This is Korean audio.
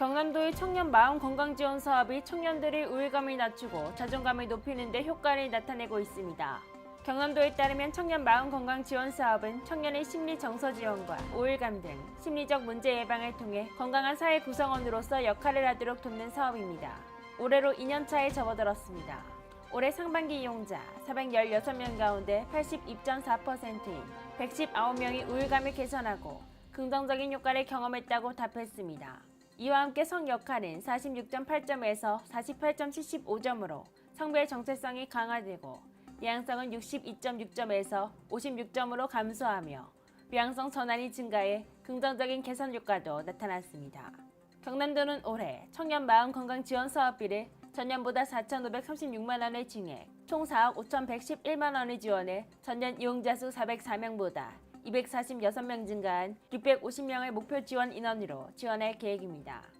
경남도의 청년 마음 건강 지원 사업이 청년들의 우울감을 낮추고 자존감을 높이는 데 효과를 나타내고 있습니다. 경남도에 따르면 청년 마음 건강 지원 사업은 청년의 심리 정서 지원과 우울감 등 심리적 문제 예방을 통해 건강한 사회 구성원으로서 역할을 하도록 돕는 사업입니다. 올해로 2년차에 접어들었습니다. 올해 상반기 이용자 416명 가운데 82.4%인 119명이 우울감을 개선하고 긍정적인 효과를 경험했다고 답했습니다. 이와 함께 성 역할은 46.8점에서 48.75점으로 성별 정체성이 강화되고 예양성은 62.6점에서 56점으로 감소하며 비양성 전환이 증가해 긍정적인 개선 효과도 나타났습니다. 경남도는 올해 청년 마음 건강 지원 사업비를 전년보다 4,536만 원을 증액, 총 4억 5,111만 원을 지원해 전년 이용자 수 404명보다 246명 증가한 650명의 목표 지원 인원으로 지원할 계획입니다.